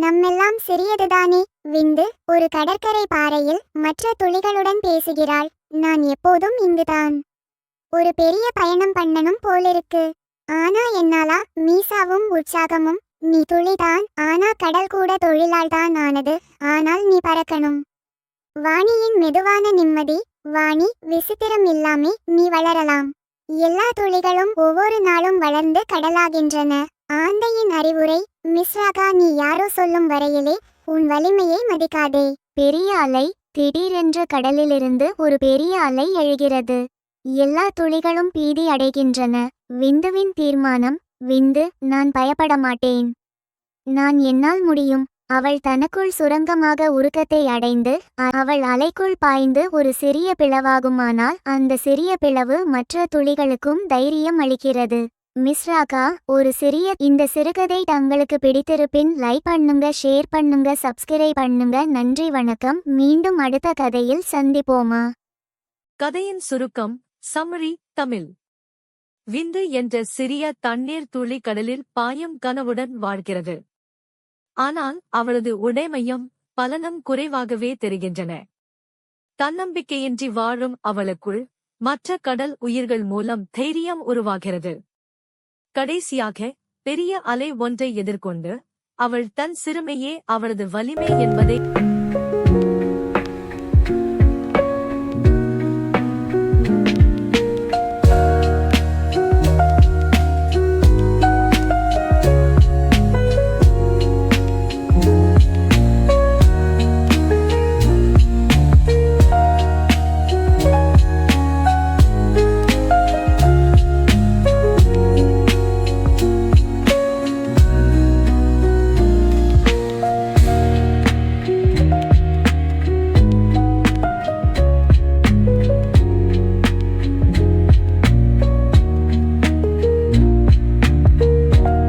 நம்மெல்லாம் சிறியதுதானே? விந்து ஒரு கடற்கரை பாறையில் மற்ற துளிகளுடன் பேசுகிறாள். நான் எப்போதும் இங்குதான். ஒரு பெரிய பயணம் பண்ணணும் போலிருக்கு. ஆனா என்னாலா? மீசாவும் உற்சாகமும். நீ துளிதான். ஆனா கடல் கூட தொழிலால் தான் ஆனது. ஆனால் நீ பறக்கணும். வாணியின் மெதுவான நிம்மதி வாணி விசித்திரம் இல்லாமே நீ வளரலாம். எல்லா துளிகளும் ஒவ்வொரு நாளும் வளர்ந்து கடலாகின்றன. ஆந்தையின் அறிவுரை மிஸ்ராகா நீ யாரோ சொல்லும் வரையிலே உன் வலிமையை மதிக்காதே. பெரிய அலை திடீரென்று கடலிலிருந்து ஒரு பெரிய அலை எழுகிறது. எல்லா துளிகளும் பீதி அடைகின்றன. விந்துவின் தீர்மானம் விந்து நான் பயப்பட மாட்டேன். நான் என்னால் முடியும். அவள் தனக்குள் சுரங்கமாக உருக்கத்தை அடைந்து அவள் அலைக்குள் பாய்ந்து ஒரு சிறிய பிளவாகுமானால் அந்த சிறிய பிளவு மற்ற துளிகளுக்கும் தைரியம் அளிக்கிறது. மிஸ்ராகா ஒரு சிறிய இந்த சிறுகதை தங்களுக்கு பிடித்திருப்பின் லைக் பண்ணுங்க ஷேர் பண்ணுங்க சப்ஸ்கிரைப் பண்ணுங்க நன்றி வணக்கம் மீண்டும் அடுத்த கதையில் சந்திப்போமா? கதையின் சுருக்கம் சமரி தமிழ். விந்து என்ற சிறிய தண்ணீர் துளி கடலில் பாயும் கனவுடன் வாழ்கிறது. ஆனால் அவளது உடைமையும் பலனும் குறைவாகவே தெரிகின்றன. தன்னம்பிக்கையின்றி வாழும் அவளுக்குள் மற்ற கடல் உயிர்கள் மூலம் தைரியம் உருவாகிறது. கடைசியாக பெரிய அலை ஒன்றை எதிர்கொண்டு அவள் தன் சிறுமையே அவளது வலிமை என்பதை